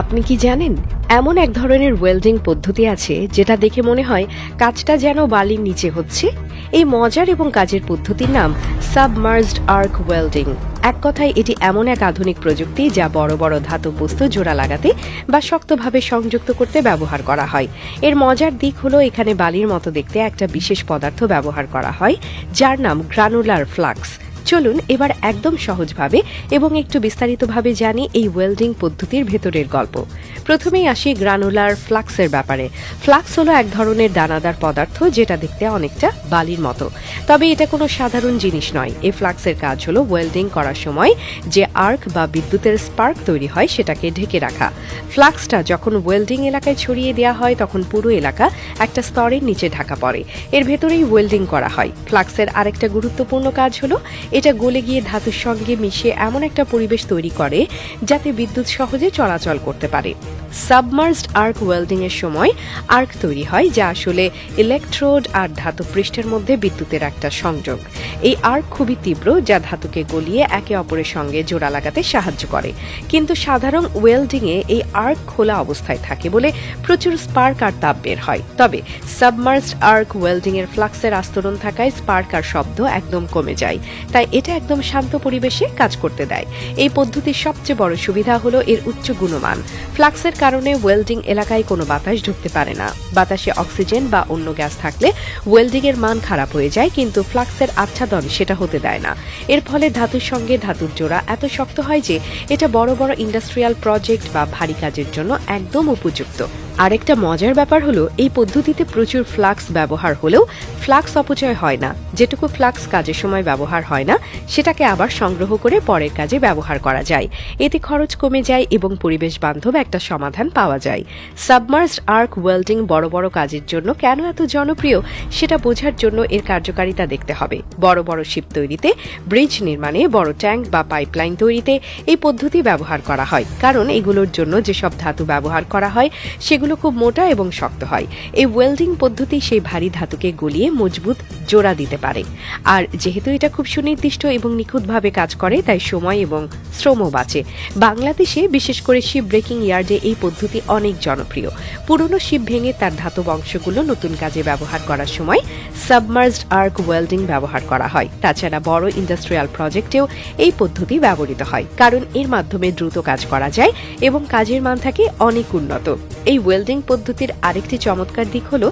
আপনি কি জানেন, এমন এক ধরনের ওয়েল্ডিং পদ্ধতি আছে যেটা দেখে মনে হয় কাজটা যেন বালির নিচে হচ্ছে? এই মজার এবং কাজের পদ্ধতির নাম সাবমার্জড আর্ক ওয়েল্ডিং এক কথায়, এটি এমন এক আধুনিক প্রযুক্তি যা বড় বড় ধাতব বস্তু জোড়া লাগাতে বা শক্তভাবে সংযুক্ত করতে ব্যবহার করা হয়। এর মজার দিক হলো, এখানে বালির মতো দেখতে একটা বিশেষ পদার্থ ব্যবহার করা হয়, যার নাম গ্রানুলার ফ্লাক্স চলুন এবার একদম সহজভাবে এবং একটু বিস্তারিতভাবে জানি এই ওয়েল্ডিং পদ্ধতির ভেতরের গল্প। প্রথমেই আসি গ্রানুলার ফ্লাক্সের ব্যাপারে। ফ্লাক্স হলো এক ধরনের দানাদার পদার্থ যেটা দেখতে অনেকটা বালির মতো। তবে এটা কোনো সাধারণ জিনিস নয়। এই ফ্লাক্সের কাজ হলো ওয়েল্ডিং করার সময় যে আর্ক বা বিদ্যুতের স্পার্ক তৈরি হয় সেটাকে ঢেকে রাখা। ফ্লাক্সটা যখন ওয়েল্ডিং এলাকায় ছড়িয়ে দেওয়া হয় তখন পুরো এলাকা একটা স্তরের নিচে ঢাকা পড়ে। এর ভেতরেই ওয়েল্ডিং করা হয়। ফ্লাক্সের আরেকটা গুরুত্বপূর্ণ কাজ হলো এটা গলে গিয়ে ধাতুর সঙ্গে মিশে এমন একটা পরিবেশ তৈরি করে যাতে বিদ্যুৎ সহজে চলাচল করতে পারে। সাবমার্জড আর্ক ওয়েল্ডিং এর সময় আর্ক তৈরি হয় যা আসলে ইলেকট্রোড আর ধাতু পৃষ্ঠের মধ্যে বিদ্যুতের একটা সংযোগ। এই আর্ক খুবই তীব্র, যা ধাতুকে গলিয়ে একে অপরের সঙ্গে জোড়া লাগাতে সাহায্য করে। কিন্তু সাধারণ ওয়েল্ডিং এ এই আর্ক খোলা অবস্থায় থাকে বলে প্রচুর স্পার্ক আর তাপ বের হয়। তবে সাবমার্জড আর্ক ওয়েল্ডিং এর ফ্লাক্সের আস্তরণ থাকায় স্পার্ক আর শব্দ একদম কমে যায়। তাই এটা একদম শান্ত পরিবেশে কাজ করতে দেয়। এই পদ্ধতির সবচেয়ে বড় সুবিধা হলো এর উচ্চ গুণমান। ফ্লাক্সের কারণে ওয়েল্ডিং এলাকায় কোনো বাতাস ঢুকতে পারে না। বাতাসে অক্সিজেন বা অন্য গ্যাস থাকলে ওয়েল্ডিং এর মান খারাপ হয়ে যায় কিন্তু ফ্লাক্সের আচ্ছাদন সেটা হতে দেয় না। এর ফলে ধাতুর সঙ্গে ধাতুর জোড়া এত শক্ত হয় যে এটা বড় বড় ইন্ডাস্ট্রিয়াল প্রজেক্ট বা ভারী কাজের জন্য একদম উপযুক্ত। আরেকটা মজার ব্যাপার হলো, এই পদ্ধতিতে প্রচুর ফ্লাক্স ব্যবহার হলেও ফ্লাক্স অপচয় হয় না। যেটুকু ফ্লাক্স কাজের সময় ব্যবহার হয় না, সেটাকে আবার সংগ্রহ করে পরের কাজে ব্যবহার করা যায়। এতে খরচ কমে যায় এবং পরিবেশ বান্ধব একটা সমাধান পাওয়া যায়। সাবমার্সড আর্ক ওয়েল্ডিং বড় বড় কাজের জন্য কেন এত জনপ্রিয়, সেটা বোঝার জন্য এর কার্যকারিতা দেখতে হবে। বড় বড় শিপ তৈরিতে, ব্রিজ নির্মাণে, বড় ট্যাঙ্ক বা পাইপলাইন তৈরিতে এই পদ্ধতি ব্যবহার করা হয়। কারণ এগুলোর জন্য যেসব ধাতু ব্যবহার করা হয়, সেগুলো খুব মোটা এবং শক্ত হয়। এই ওয়েল্ডিং পদ্ধতি সেই ভারী ধাতুকে গলিয়ে মজবুত জোড়া দিতে পারে। আর যেহেতু এটা খুব সুনির্দিষ্ট এবং নিখুঁতভাবে কাজ করে, তাই সময় এবং শ্রমও বাঁচে। বাংলাদেশে বিশেষ করে শিপ ব্রেকিং ইয়ার্ডে এই পদ্ধতি অনেক জনপ্রিয়। পুরনো শিপ ভেঙে তার ধাতব অংশগুলো নতুন কাজে ব্যবহার করার সময় সাবমার্জড আর্ক ওয়েল্ডিং ব্যবহার করা হয়। তাছাড়া বড় ইন্ডাস্ট্রিয়াল প্রজেক্টেও এই পদ্ধতি ব্যবহৃত হয়। কারণ এর মাধ্যমে দ্রুত কাজ করা যায় এবং কাজের মান থাকে অনেক উন্নত। এই ওয়েল্ডিং পদ্ধতির আরেকটি চমৎকার দিক হল,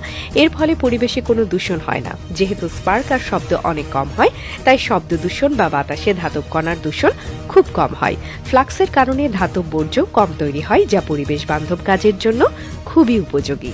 এর ফলে পরিবেশে কোনো দূষণ হয় না। যেহেতু স্পার্ক আর শব্দ অনেক কম হয়, তাই শব্দ দূষণ বা বাতাসে ধাতব কণার দূষণ খুব কম হয়। ফ্লাক্সের কারণে ধাতব বর্জ্য কম তৈরি হয়, যা পরিবেশ বান্ধব কাজের জন্য খুবই উপযোগী।